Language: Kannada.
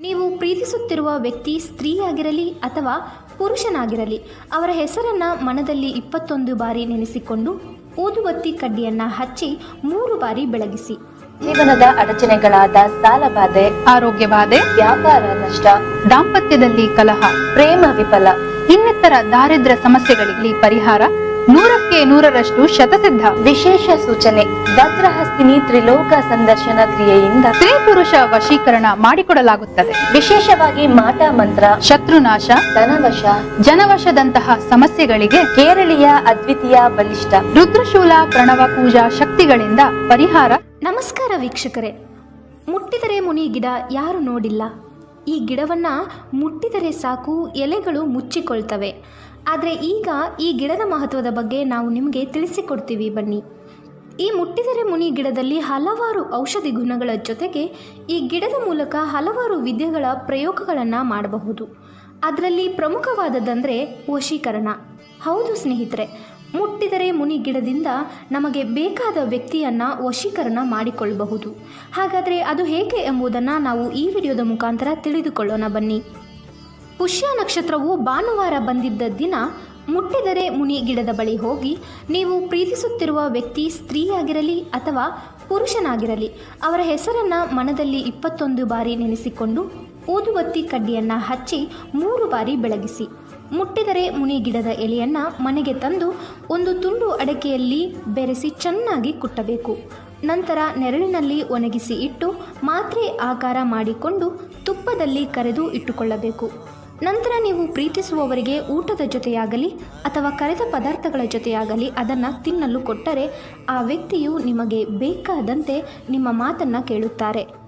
ನೀವು ಪ್ರೀತಿಸುತ್ತಿರುವ ವ್ಯಕ್ತಿ ಸ್ತ್ರೀಯಾಗಿರಲಿ ಅಥವಾ ಪುರುಷನಾಗಿರಲಿ ಅವರ ಹೆಸರನ್ನು ಮನದಲ್ಲಿ ಇಪ್ಪತ್ತೊಂದು ಬಾರಿ ನೆನೆಸಿಕೊಂಡು ಊದುಬತ್ತಿ ಕಡ್ಡಿಯನ್ನು ಹಚ್ಚಿ ಮೂರು ಬಾರಿ ಬೆಳಗಿಸಿ. ಜೀವನದ ಅಡಚಣೆಗಳಾದ ಸಾಲಬಾಧೆ ಆರೋಗ್ಯ ಬಾಧೆ ವ್ಯಾಪಾರ ನಷ್ಟ ದಾಂಪತ್ಯದಲ್ಲಿ ಕಲಹ ಪ್ರೇಮ ವಿಫಲ ಇನ್ನಿತರ ದಾರಿದ್ರ್ಯ ಸಮಸ್ಯೆಗಳಿಗೆ ಪರಿಹಾರ ನೂರಕ್ಕೆ ನೂರರಷ್ಟು ಶತಸಿದ್ಧ. ವಿಶೇಷ ಸೂಚನೆ. ಭದ್ರಹಸ್ತಿನಿ ತ್ರಿಲೋಕ ಸಂದರ್ಶನ ಕ್ರಿಯೆಯಿಂದ ಸ್ತ್ರೀ ಪುರುಷ ವಶೀಕರಣ ಮಾಡಿಕೊಡಲಾಗುತ್ತದೆ. ವಿಶೇಷವಾಗಿ ಮಾಟ ಮಂತ್ರ ಶತ್ರುನಾಶ ಧನವಶ ಜನವಶದಂತಹ ಸಮಸ್ಯೆಗಳಿಗೆ ಕೇರಳೀಯ ಅದ್ವಿತೀಯ ಬಲಿಷ್ಠ. ರುದ್ರಶೂಲ ಪ್ರಣವ ಪೂಜಾ ಶಕ್ತಿಗಳಿಂದ ಪರಿಹಾರ. ನಮಸ್ಕಾರ ವೀಕ್ಷಕರೇ. ಮುಟ್ಟಿದರೆ ಮುನಿ ಗಿಡ ಯಾರು ನೋಡಿಲ್ಲ. ಈ ಗಿಡವನ್ನು ಮುಟ್ಟಿದರೆ ಸಾಕು, ಎಲೆಗಳು ಮುಚ್ಚಿಕೊಳ್ತವೆ. ಆದರೆ ಈಗ ಈ ಗಿಡದ ಮಹತ್ವದ ಬಗ್ಗೆ ನಾವು ನಿಮಗೆ ತಿಳಿಸಿಕೊಡ್ತೀವಿ ಬನ್ನಿ. ಈ ಮುಟ್ಟಿದರೆ ಮುನಿ ಗಿಡದಲ್ಲಿ ಹಲವಾರು ಔಷಧಿ ಗುಣಗಳ ಜೊತೆಗೆ ಈ ಗಿಡದ ಮೂಲಕ ಹಲವಾರು ವಿದ್ಯೆಗಳ ಪ್ರಯೋಗಗಳನ್ನು ಮಾಡಬಹುದು. ಅದರಲ್ಲಿ ಪ್ರಮುಖವಾದದ್ದಂದರೆ ವಶೀಕರಣ. ಹೌದು ಸ್ನೇಹಿತರೆ, ಮುಟ್ಟಿದರೆ ಮುನಿ ಗಿಡದಿಂದ ನಮಗೆ ಬೇಕಾದ ವ್ಯಕ್ತಿಯನ್ನು ವಶೀಕರಣ ಮಾಡಿಕೊಳ್ಳಬಹುದು. ಹಾಗಾದರೆ ಅದು ಹೇಗೆ ಎಂಬುದನ್ನು ನಾವು ಈ ವಿಡಿಯೋದ ಮುಖಾಂತರ ತಿಳಿದುಕೊಳ್ಳೋಣ ಬನ್ನಿ. ಪುಷ್ಯ ನಕ್ಷತ್ರವು ಭಾನುವಾರ ಬಂದಿದ್ದ ದಿನ ಮುಟ್ಟಿದರೆ ಮುನಿ ಗಿಡದ ಬಳಿ ಹೋಗಿ ನೀವು ಪ್ರೀತಿಸುತ್ತಿರುವ ವ್ಯಕ್ತಿ ಸ್ತ್ರೀಯಾಗಿರಲಿ ಅಥವಾ ಪುರುಷನಾಗಿರಲಿ, ಅವರ ಹೆಸರನ್ನು ಮನದಲ್ಲಿ ಇಪ್ಪತ್ತೊಂದು ಬಾರಿ ನೆನೆಸಿಕೊಂಡು ಊದುಬತ್ತಿ ಕಡ್ಡಿಯನ್ನು ಹಚ್ಚಿ ಮೂರು ಬಾರಿ ಬೆಳಗಿಸಿ. ಮುಟ್ಟಿದರೆ ಮುನಿ ಗಿಡದ ಎಲೆಯನ್ನು ಮನೆಗೆ ತಂದು ಒಂದು ತುಂಡು ಅಡಕೆಯಲ್ಲಿ ಬೆರೆಸಿ ಚೆನ್ನಾಗಿ ಕುಟ್ಟಬೇಕು. ನಂತರ ನೆರಳಿನಲ್ಲಿ ಒಣಗಿಸಿ ಇಟ್ಟು ಮಾತ್ರೆ ಆಕಾರ ಮಾಡಿಕೊಂಡು ತುಪ್ಪದಲ್ಲಿ ಕರೆದು ಇಟ್ಟುಕೊಳ್ಳಬೇಕು. ನಂತರ ನೀವು ಪ್ರೀತಿಸುವವರಿಗೆ ಊಟದ ಜೊತೆಯಾಗಲಿ ಅಥವಾ ಕರೆದ ಪದಾರ್ಥಗಳ ಜೊತೆಯಾಗಲಿ ಅದನ್ನು ತಿನ್ನಲು ಕೊಟ್ಟರೆ ಆ ವ್ಯಕ್ತಿಯು ನಿಮಗೆ ಬೇಕಾದಂತೆ ನಿಮ್ಮ ಮಾತನ್ನು ಕೇಳುತ್ತಾರೆ.